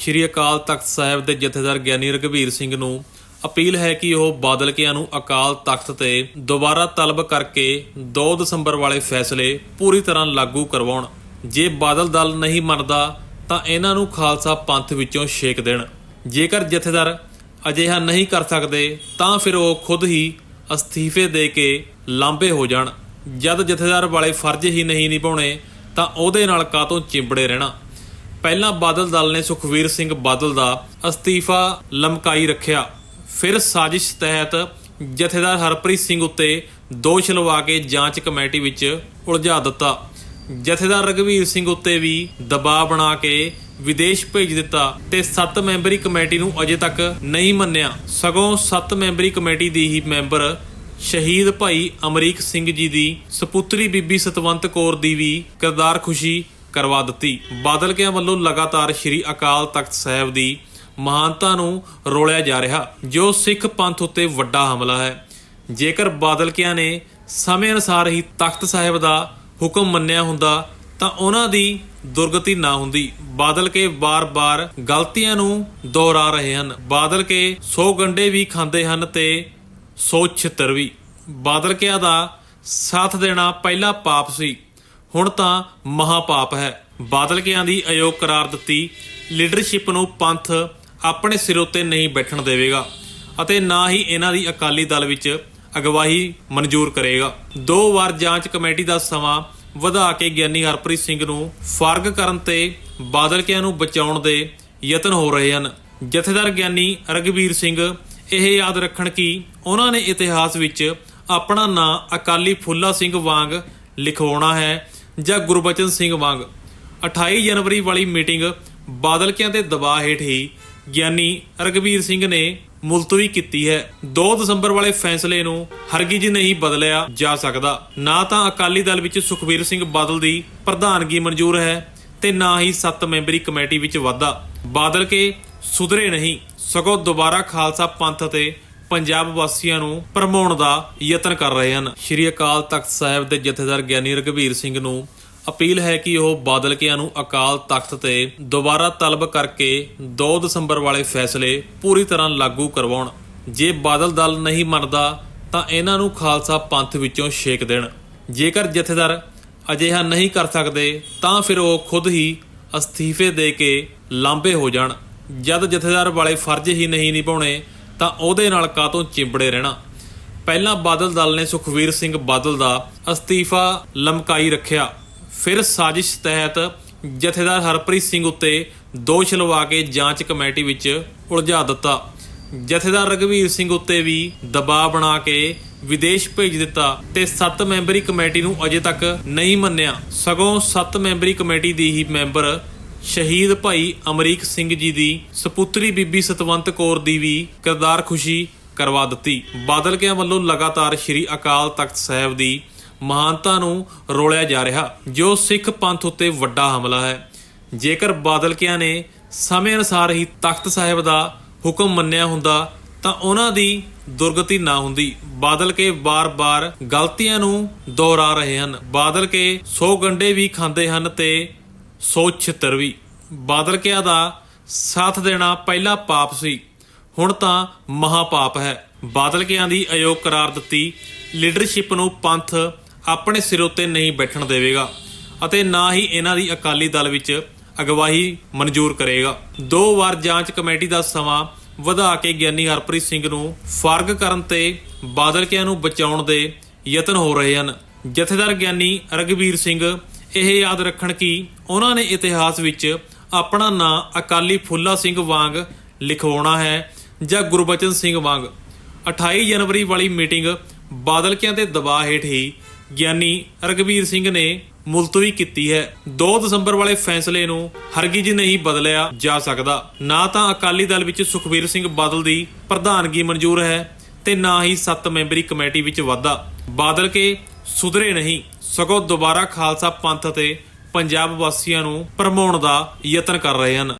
ਸ਼੍ਰੀ ਅਕਾਲ ਤਖਤ ਸਾਹਿਬ ਦੇ ਜਥੇਦਾਰ ਗਿਆਨੀ ਰਘਬੀਰ ਸਿੰਘ ਨੂੰ ਅਪੀਲ ਹੈ ਕਿ ਉਹ ਬਾਦਲਕਿਆਂ ਨੂੰ ਅਕਾਲ ਤਖਤ ਤੇ ਦੁਬਾਰਾ ਤਲਬ ਕਰਕੇ 2 ਦਸੰਬਰ ਵਾਲੇ ਫੈਸਲੇ ਪੂਰੀ ਤਰ੍ਹਾਂ ਲਾਗੂ ਕਰਵਾਉਣ। ਜੇ ਬਾਦਲ ਦਲ ਨਹੀਂ ਮੰਨਦਾ, ਤਾਂ ਇਹਨਾਂ ਨੂੰ ਖਾਲਸਾ ਪੰਥ ਵਿੱਚੋਂ ਛੇਕ ਦੇਣ। ਜੇਕਰ ਜਥੇਦਾਰ ਅਜਿਹਾ ਨਹੀਂ ਕਰ ਸਕਦੇ, ਤਾਂ ਫਿਰ ਉਹ ਖੁਦ ਹੀ ਅਸਤੀਫੇ ਦੇ ਕੇ ਲਾਂਬੇ ਹੋ ਜਾਣ। ਜਦ ਜਥੇਦਾਰ ਵਾਲੇ ਫਰਜ਼ ਹੀ ਨਹੀਂ ਨਿਭਾਉਣੇ, ਤਾਂ ਉਹਦੇ ਨਾਲ ਕਾਤੋਂ ਚਿੰਬੜੇ ਰਹਿਣਾ? ਪਹਿਲਾਂ ਬਾਦਲ ਦਲ ਨੇ ਸੁਖਵੀਰ ਸਿੰਘ ਬਾਦਲ ਦਾ ਅਸਤੀਫਾ ਲਮਕਾਈ ਰੱਖਿਆ। ਫਿਰ ਸਾਜ਼ਿਸ਼ ਤਹਿਤ ਜਥੇਦਾਰ ਹਰਪ੍ਰੀਤ ਸਿੰਘ ਉੱਤੇ ਦੋਸ਼ ਲਵਾ ਕੇ ਜਾਂਚ ਕਮੇਟੀ ਵਿੱਚ ਉਲਝਾ ਦਿੱਤਾ। ਜਥੇਦਾਰ ਰਘਵੀਰ ਸਿੰਘ ਉੱਤੇ ਵੀ ਦਬਾਅ ਬਣਾ ਕੇ ਵਿਦੇਸ਼ ਭੇਜ ਦਿੱਤਾ ਤੇ 7 ਮੈਂਬਰੀ ਕਮੇਟੀ ਨੂੰ ਅਜੇ ਤੱਕ ਨਹੀਂ ਮੰਨਿਆ। ਸਗੋਂ 7 ਮੈਂਬਰੀ ਕਮੇਟੀ ਦੀ ਹੀ ਮੈਂਬਰ ਸ਼ਹੀਦ ਭਾਈ ਅਮਰੀਕ ਸਿੰਘ ਜੀ ਦੀ ਸਪੁੱਤਰੀ ਬੀਬੀ ਸਤਵੰਤ ਕੌਰ ਦੀ ਵੀ ਕਿਰਦਾਰ ਖੁਸ਼ੀ ਕਰਵਾ ਦਿੱਤੀ। ਬਾਦਲ ਕਿਆਂ ਵੱਲੋਂ ਲਗਾਤਾਰ ਸ੍ਰੀ ਅਕਾਲ ਤਖਤ ਸਾਹਿਬ ਦੀ ਮਹਾਨਤਾ ਨੂੰ ਰੋਲਿਆ ਜਾ ਰਿਹਾ, ਜੋ ਸਿੱਖ ਪੰਥ ਉੱਤੇ ਵੱਡਾ ਹਮਲਾ ਹੈ। ਜੇਕਰ ਬਾਦਲਕਿਆਂ ਨੇ ਸਮੇਂ ਅਨੁਸਾਰ ਹੀ ਤਖਤ ਸਾਹਿਬ ਦਾ ਹੁਕਮ ਮੰਨਿਆ ਹੁੰਦਾ, ਤਾਂ ਉਹਨਾਂ ਦੀ ਦੁਰਗਤੀ ਨਾ ਹੁੰਦੀ। ਬਾਦਲ ਕੇ ਬਾਰ-ਬਾਰ ਗਲਤੀਆਂ ਨੂੰ ਦੁਹਰਾ ਰਹੇ ਹਨ। ਬਾਦਲ ਕੇ 100 ਗੰਡੇ ਵੀ ਖਾਂਦੇ ਹਨ ਤੇ 100 ਛਿੱਤਰ ਵੀ। ਬਾਦਲ ਕਿਆਂ ਦਾ ਸਾਥ ਦੇਣਾ ਪਹਿਲਾ ਪਾਪ ਸੀ। ਹੁਣ ਤਾਂ ਮਹਾ ਪਾਪ ਹੈ। ਬਾਦਲ ਕਿਆਂ ਦੀ ਅਯੋਗ ਕਰਾਰ ਦਿੱਤੀ, ਲੀਡਰਸ਼ਿਪ ਨੂੰ ਪੰਥ ਆਪਣੇ ਸਿਰ ਉੱਤੇ ਨਹੀਂ ਬੈਠਣ ਦੇਵੇਗਾ ਅਤੇ ਨਾ ਹੀ ਇਹਨਾਂ ਦੀ ਅਕਾਲੀ ਦਲ ਵਿੱਚ ਅਗਵਾਈ ਮਨਜ਼ੂਰ ਕਰੇਗਾ। ਦੋ ਵਾਰ ਜਾਂਚ ਕਮੇਟੀ ਦਾ ਸਮਾਂ ਵਧਾ ਕੇ ਗਿਆਨੀ ਹਰਪ੍ਰੀਤ ਸਿੰਘ ਨੂੰ ਫਾਰਗ ਕਰਨ ਤੇ ਬਾਦਲ ਕਿਆਂ ਨੂੰ ਬਚਾਉਣ ਦੇ ਯਤਨ ਹੋ ਰਹੇ ਹਨ। ਜਥੇਦਾਰ ਗਿਆਨੀ ਰਗਵੀਰ ਸਿੰਘ ਇਹ ਯਾਦ ਰੱਖਣ ਕਿ ਉਹਨਾਂ ਨੇ ਇਤਿਹਾਸ ਵਿੱਚ ਆਪਣਾ ਨਾਂ ਅਕਾਲੀ ਫੁੱਲਾ ਸਿੰਘ ਵਾਂਗ ਲਿਖਵਾਉਣਾ ਹੈ ਜਾਂ ਗੁਰਬਚਨ ਸਿੰਘ ਵਾਂਗ। 28 ਜਨਵਰੀ ਵਾਲੀ ਮੀਟਿੰਗ ਬਾਦਲਕਿਆਂ ਦੇ ਦਬਾਅ ਹੇਠ ਹੀ ਗਿਆਨੀ ਰਗਵੀਰ ਸਿੰਘ ਨੇ ਮੁਲਤਵੀ ਕੀਤੀ ਹੈ। 2 ਦਸੰਬਰ ਵਾਲੇ ਫੈਸਲੇ ਨੂੰ ਹਰਗਿਜ਼ ਨਹੀਂ ਬਦਲਿਆ ਜਾ ਸਕਦਾ। ਨਾ ਤਾਂ ਅਕਾਲੀ ਦਲ ਵਿੱਚ ਸੁਖਬੀਰ ਸਿੰਘ ਬਾਦਲ ਦੀ ਪ੍ਰਧਾਨਗੀ ਮਨਜ਼ੂਰ ਹੈ ਤੇ ਨਾ ਹੀ 7 ਮੈਂਬਰੀ ਕਮੇਟੀ ਵਿੱਚ ਵਾਧਾ। ਬਾਦਲ ਕੇ ਸੁਧਰੇ ਨਹੀਂ, ਸਗੋਂ ਦੁਬਾਰਾ ਖਾਲਸਾ ਪੰਥ ਤੇ ਪੰਜਾਬ ਵਾਸੀਆਂ ਨੂੰ ਭਰਮਾਉਣ ਦਾ ਯਤਨ ਕਰ ਰਹੇ ਹਨ। ਸ਼੍ਰੀ ਅਕਾਲ ਤਖਤ ਸਾਹਿਬ ਦੇ ਜਥੇਦਾਰ ਗਿਆਨੀ ਰਘਬੀਰ ਸਿੰਘ ਨੂੰ ਅਪੀਲ ਹੈ ਕਿ ਉਹ ਬਾਦਲਕਿਆਂ ਨੂੰ ਅਕਾਲ ਤਖਤ ਤੇ ਦੁਬਾਰਾ ਤਲਬ ਕਰਕੇ 2 ਦਸੰਬਰ ਵਾਲੇ ਫੈਸਲੇ ਪੂਰੀ ਤਰ੍ਹਾਂ ਲਾਗੂ ਕਰਵਾਉਣ। ਜੇ ਬਾਦਲ ਦਲ ਨਹੀਂ ਮੰਨਦਾ, ਤਾਂ ਇਹਨਾਂ ਨੂੰ ਖਾਲਸਾ ਪੰਥ ਵਿੱਚੋਂ ਛੇਕ ਦੇਣ। ਜੇਕਰ ਜਥੇਦਾਰ ਅਜਿਹਾ ਨਹੀਂ ਕਰ ਸਕਦੇ, ਤਾਂ ਫਿਰ ਉਹ ਖੁਦ ਹੀ ਅਸਤੀਫੇ ਦੇ ਕੇ ਲਾਂਬੇ ਹੋ ਜਾਣ। ਜਦ ਜਥੇਦਾਰ ਵਾਲੇ ਫਰਜ਼ ਹੀ ਨਹੀਂ ਨਿਭਾਉਣੇ ਤਾਂ ਉਹਦੇ ਨਾਲ ਕਾਤੋਂ ਚਿੰਬੜੇ ਰਹਿਣਾ? ਪਹਿਲਾਂ ਬਾਦਲ ਦਲ ਨੇ ਸੁਖਵੀਰ ਸਿੰਘ ਬਾਦਲ ਦਾ ਅਸਤੀਫਾ ਲਮਕਾਈ ਰੱਖਿਆ। ਫਿਰ ਸਾਜ਼ਿਸ਼ ਤਹਿਤ ਜਥੇਦਾਰ ਹਰਪ੍ਰੀਤ ਸਿੰਘ ਉੱਤੇ ਦੋਸ਼ ਲਵਾ ਕੇ ਜਾਂਚ ਕਮੇਟੀ ਵਿੱਚ ਉਲਝਾ ਦਿੱਤਾ। ਜਥੇਦਾਰ ਰਘਵੀਰ ਸਿੰਘ ਉੱਤੇ ਵੀ ਦਬਾਅ ਬਣਾ ਕੇ ਵਿਦੇਸ਼ ਭੇਜ ਦਿੱਤਾ ਤੇ 7 ਮੈਂਬਰੀ ਕਮੇਟੀ ਨੂੰ ਅਜੇ ਤੱਕ ਨਹੀਂ ਮੰਨਿਆ। ਸਗੋਂ 7 ਮੈਂਬਰੀ ਕਮੇਟੀ ਦੀ ਹੀ ਮੈਂਬਰ ਸ਼ਹੀਦ ਭਾਈ ਅਮਰੀਕ ਸਿੰਘ ਜੀ ਦੀ ਸਪੁੱਤਰੀ ਬੀਬੀ ਸਤਵੰਤ ਕੌਰ ਦੀ ਵੀ ਕਿਰਦਾਰ ਖੁਸ਼ੀ ਕਰਵਾ ਦਿੱਤੀ। ਬਾਦਲ ਕਿਆਂ ਵੱਲੋਂ ਲਗਾਤਾਰ ਸ੍ਰੀ ਅਕਾਲ ਤਖਤ ਸਾਹਿਬ ਦੀ ਮਹਾਨਤਾ ਨੂੰ ਰੋਲਿਆ ਜਾ ਰਿਹਾ, ਜੋ ਸਿੱਖ ਪੰਥ ਉੱਤੇ ਵੱਡਾ ਹਮਲਾ ਹੈ। ਜੇਕਰ ਬਾਦਲ ਕਿਆਂ ਨੇ ਸਮੇਂ ਅਨੁਸਾਰ ਹੀ ਤਖਤ ਸਾਹਿਬ ਦਾ ਹੁਕਮ ਮੰਨਿਆ ਹੁੰਦਾ, ਤਾਂ ਉਹਨਾਂ ਦੀ ਦੁਰਗਤੀ ਨਾ ਹੁੰਦੀ। ਬਾਦਲ ਕੇ ਬਾਰ-ਬਾਰ ਗਲਤੀਆਂ ਨੂੰ ਦੁਹਰਾ ਰਹੇ ਹਨ। ਬਾਦਲ ਕੇ 100 ਗੰਡੇ ਵੀ ਖਾਂਦੇ ਹਨ ਤੇ 100 ਛਿੱਤਰ ਵੀ ਬਾਦਲ ਕਿਆਂ ਦਾ ਸਾਥ ਦੇਣਾ ਪਹਿਲਾ ਪਾਪ ਸੀ, ਹੁਣ ਤਾਂ ਮਹਾ ਪਾਪ ਹੈ। ਬਾਦਲ ਕਿਆਂ ਦੀ ਅਯੋਗ ਕਰਾਰ ਦਿੱਤੀ, ਲੀਡਰਸ਼ਿਪ ਨੂੰ ਪੰਥ ਆਪਣੇ ਸਿਰ ਉੱਤੇ ਨਹੀਂ ਬੈਠਣ ਦੇਵੇਗਾ ਅਤੇ ਨਾ ਹੀ ਇਹਨਾਂ ਦੀ ਅਕਾਲੀ ਦਲ ਵਿੱਚ ਅਗਵਾਹੀ ਮਨਜ਼ੂਰ ਕਰੇਗਾ। ਦੋ ਵਾਰ ਜਾਂਚ ਕਮੇਟੀ ਦਾ ਸਮਾਂ ਵਧਾ ਕੇ ਗਿਆਨੀ ਹਰਪ੍ਰੀਤ ਸਿੰਘ ਨੂੰ ਫਾਰਗ ਕਰਨ ਤੇ ਬਾਦਲਕਿਆਂ ਨੂੰ ਬਚਾਉਣ ਦੇ ਯਤਨ ਹੋ ਰਹੇ ਹਨ। ਜਥੇਦਾਰ ਗਿਆਨੀ ਰਗਵੀਰ ਸਿੰਘ ਇਹ ਯਾਦ ਰੱਖਣ ਕਿ ਉਹਨਾਂ ਨੇ ਇਤਿਹਾਸ ਵਿੱਚ ਆਪਣਾ ਨਾਂ ਅਕਾਲੀ ਫੁੱਲਾ ਸਿੰਘ ਵਾਂਗ ਲਿਖਵਾਉਣਾ ਹੈ ਜਾਂ ਗੁਰਬਚਨ ਸਿੰਘ ਵਾਂਗ। 28 ਜਨਵਰੀ ਵਾਲੀ ਮੀਟਿੰਗ ਬਾਦਲਕਿਆਂ ਦੇ ਦਬਾਅ ਹੇਠ ਹੀ ਗਿਆਨੀ ਰਗਵੀਰ ਸਿੰਘ ਨੇ ਮੁਲਤਵੀ ਕੀਤੀ ਹੈ। 2 ਦਸੰਬਰ ਵਾਲੇ ਫੈਸਲੇ ਨੂੰ ਹਰਗਿਜ਼ ਨਹੀਂ ਬਦਲਿਆ ਜਾ ਸਕਦਾ। ਨਾ ਤਾਂ ਅਕਾਲੀ ਦਲ ਵਿੱਚ ਸੁਖਬੀਰ ਸਿੰਘ ਬਾਦਲ ਦੀ ਪ੍ਰਧਾਨਗੀ ਮਨਜ਼ੂਰ ਹੈ ਤੇ ਨਾ ਹੀ 7 ਮੈਂਬਰੀ ਕਮੇਟੀ ਵਿੱਚ ਵਾਧਾ। ਬਾਦਲ ਕੇ ਸੁਧਰੇ ਨਹੀਂ, ਸਗੋਂ ਦੁਬਾਰਾ ਖਾਲਸਾ ਪੰਥ ਅਤੇ ਪੰਜਾਬ ਵਾਸੀਆਂ ਨੂੰ ਭਰਮਾਉਣ ਦਾ ਯਤਨ ਕਰ ਰਹੇ ਹਨ।